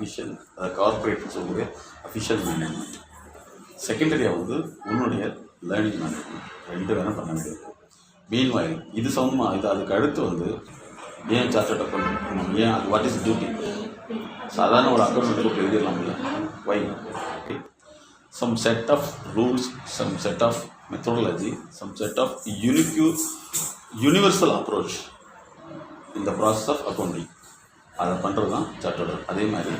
Official corporate சொல்லக்கூடிய official management செகண்டரியாக வந்து உன்னுடைய லேர்னிங் மேனேஜ்மெண்ட் ரெண்டு வேணால் பண்ண வேண்டியது. மீன் வாயில் இது சம்மந்தமாக இது அதுக்கு அடுத்து வந்து ஏன் சார்ட்டட் அக்கௌண்ட் ஏன் அது வாட் இஸ் டியூட்டி சாதாரண ஒரு அக்கௌண்ட் போட்டு எழுதிடலாம் இல்லை வை some set of rules some set of methodology some set of unique universal approach in the process of accounting. அதை பண்ணுறது தான் சார்ட்டோட அதே மாதிரி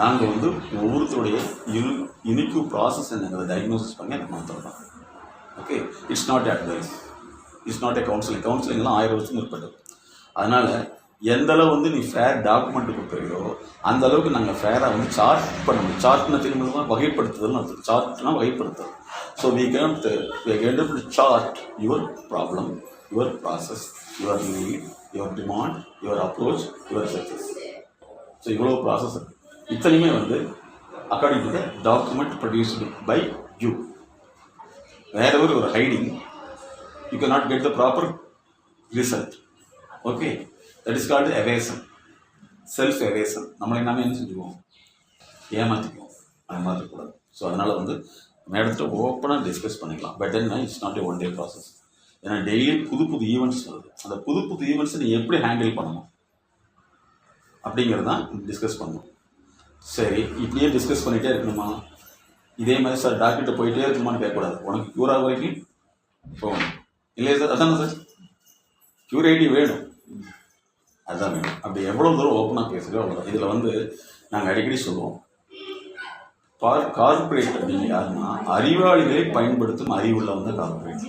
நாங்கள் வந்து ஒவ்வொருத்தருடைய யூனி யூனிக்யூ ப்ராசஸ் என்னங்கிறத டயக்னோசிஸ் பண்ணி எனக்கு மாற்றுறோம் okay it's not advice it's not a counselling கவுன்சிலிங்லாம் ஆயிரம் வருஷம் இருப்பது அதனால் எந்த அளவு வந்து நீ ஃபேர் டாக்குமெண்ட் கொடுக்குறியோ அந்த அளவுக்கு நாங்கள் ஃபேராக வந்து சார்ட் பண்ணணும் முடியும். சார்ட்னு திரும்ப வகைப்படுத்துதல் அர்த்தம். சார்ட்னா வகைப்படுத்துதல். So we can we can to sort your problem your process your need your demand your approach your success so இவ்வளோ ப்ராசஸ் இருக்குது இத்தனையுமே வந்து according to the document produced by you வேற ஒரு ஒரு hiding you can not get the proper result okay that is called evasion self evasion நம்மளை நாம என்ன செஞ்சுக்குவோம்? ஏமாற்றிக்குவோம் அந்த மாதிரி இருக்கக்கூடாது ஸோ அதனால் வந்து மேடத்திட்ட ஓப்பனாக டிஸ்கஸ் பண்ணிக்கலாம். பட் என்ன it's not a one day process ஏன்னா டெய்லி புது புது ஈவெண்ட்ஸ் வருது. அந்த புது புது ஈவெண்ட்ஸை நீ எப்படி ஹேண்டில் பண்ணணும்? அப்படிங்கிறது தான் டிஸ்கஸ் பண்ணணும் சரி இப்படியே டிஸ்கஸ் பண்ணிகிட்டே இருக்கணுமா? இதே மாதிரி சார் டாக்டர்கிட்ட போயிட்டே இருக்கணுமான்னு கேட்கக்கூடாது. உனக்கு க்யூர் ஆக வரைக்கும் போகணும். இல்லையா சார் அதானே சார் க்யூர் ஐடி வேணும். அதுதான் வேணும். அப்படி எவ்வளோ தூரம் ஓப்பனாக பேசுகிறோம் அவ்வளோ இதில் வந்து நாங்கள் அடிக்கடி சொல்லுவோம். பார் கார்பரேட் அப்படின்னு யாருன்னா அறிவாளிகளை பயன்படுத்தும் அறிவுள்ள வந்து கார்பரேட்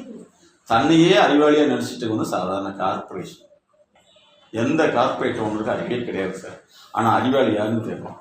தன்னையே அறிவாளியாக நினச்சிட்டு வந்து சாதாரண கார்பரேஷன் எந்த கார்பரேட் உங்களுக்கு அறிவே கிடையாது சார் ஆனால் அறிவாளி யாருன்னு தெரியும்